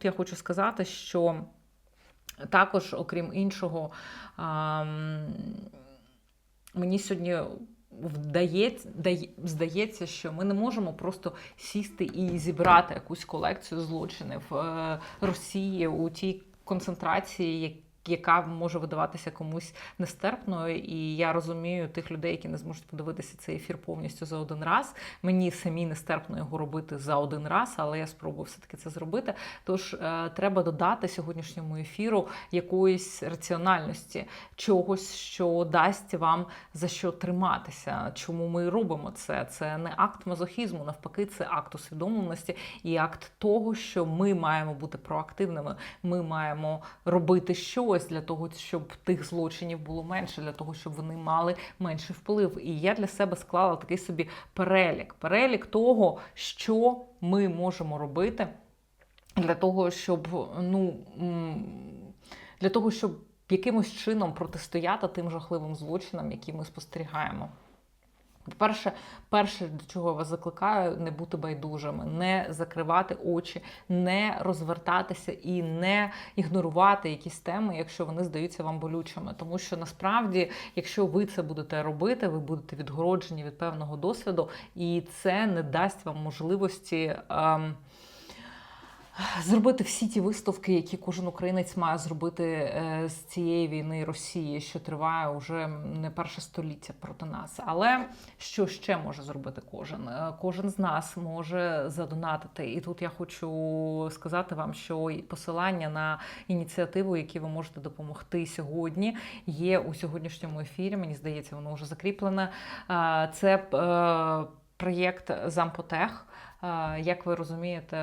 тут я хочу сказати, що також, окрім іншого, мені сьогодні вдається, здається, що ми не можемо просто сісти і зібрати якусь колекцію злочинів е, Росії у тій концентрації, яка може видаватися комусь нестерпною. І я розумію тих людей, які не зможуть подивитися цей ефір повністю за один раз. Мені самі нестерпно його робити за один раз, але я спробую все-таки це зробити. Тож е, треба додати сьогоднішньому ефіру якоїсь раціональності, чогось, що дасть вам за що триматися. Чому ми робимо це? Це не акт мазохізму, навпаки, це акт усвідомленості і акт того, що ми маємо бути проактивними. Ми маємо робити щось для того, щоб тих злочинів було менше, для того, щоб вони мали менший вплив. І я для себе склала такий собі перелік. Перелік того, що ми можемо робити для того, щоб ну для того, щоб якимось чином протистояти тим жахливим злочинам, які ми спостерігаємо. По-перше, перше, до чого я вас закликаю, не бути байдужими, не закривати очі, не розвертатися і не ігнорувати якісь теми, якщо вони здаються вам болючими. Тому що насправді, якщо ви це будете робити, ви будете відгороджені від певного досвіду, і це не дасть вам можливості. Ем, Зробити всі ті виставки, які кожен українець має зробити е, з цієї війни Росії, що триває вже не перше століття проти нас. Але що ще може зробити кожен? Е, Кожен з нас може задонатити. І тут я хочу сказати вам, що посилання на ініціативу, які ви можете допомогти сьогодні, є у сьогоднішньому ефірі. Мені здається, воно вже закріплене. Е, Це проєкт Зампотех. Як ви розумієте,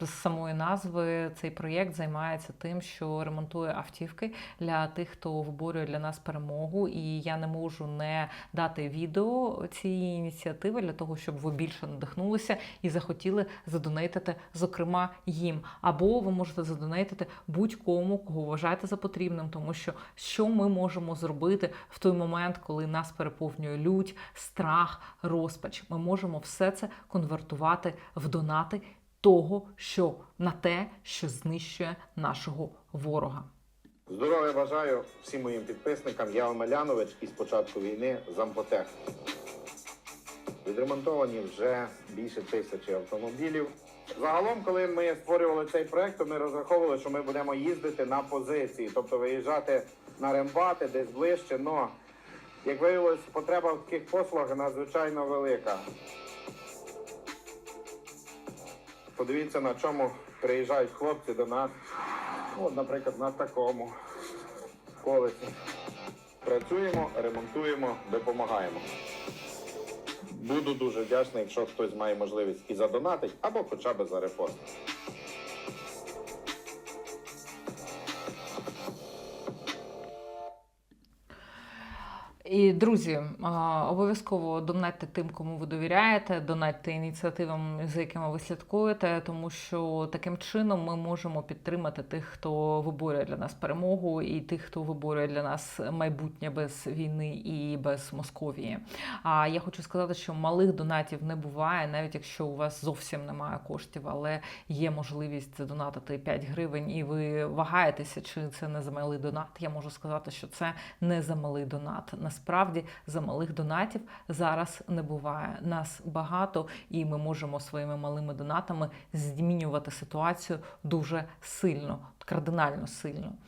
з самої назви цей проєкт займається тим, що ремонтує автівки для тих, хто виборює для нас перемогу. І я не можу не дати відео цієї ініціативи для того, щоб ви більше надихнулися і захотіли задонейтити, зокрема, їм. Або ви можете задонейтити будь-кому, кого вважаєте за потрібним, тому що що ми можемо зробити в той момент, коли нас переповнює лють, страх, розпач. Ми можемо все це конвертувати в донати того, що на те, що знищує нашого ворога. Здоров'я бажаю всім моїм підписникам. Я Омелянович із початку війни Зампотех. Відремонтовані вже більше тисячі автомобілів. Загалом, коли ми створювали цей проект, то ми розраховували, що ми будемо їздити на позиції, тобто виїжджати на рембати десь ближче. Но як виявилось, потреба в таких послугах надзвичайно велика. Подивіться, на чому приїжджають хлопці до нас. От, наприклад, на такому колесі. Працюємо, ремонтуємо, допомагаємо. Буду дуже вдячний, якщо хтось має можливість і задонатить, або хоча б за репост. І друзі, обов'язково донатьте тим, кому ви довіряєте, донатьте ініціативам, за якими ви слідкуєте, тому що таким чином ми можемо підтримати тих, хто виборює для нас перемогу, і тих, хто виборює для нас майбутнє без війни і без Московії. А я хочу сказати, що малих донатів не буває, навіть якщо у вас зовсім немає коштів, але є можливість задонатити 5 гривень, і ви вагаєтеся, чи це не за малий донат. Я можу сказати, що це не за малий донат. Насправді за малих донатів зараз не буває. Нас багато, і ми можемо своїми малими донатами змінювати ситуацію дуже сильно, кардинально сильно.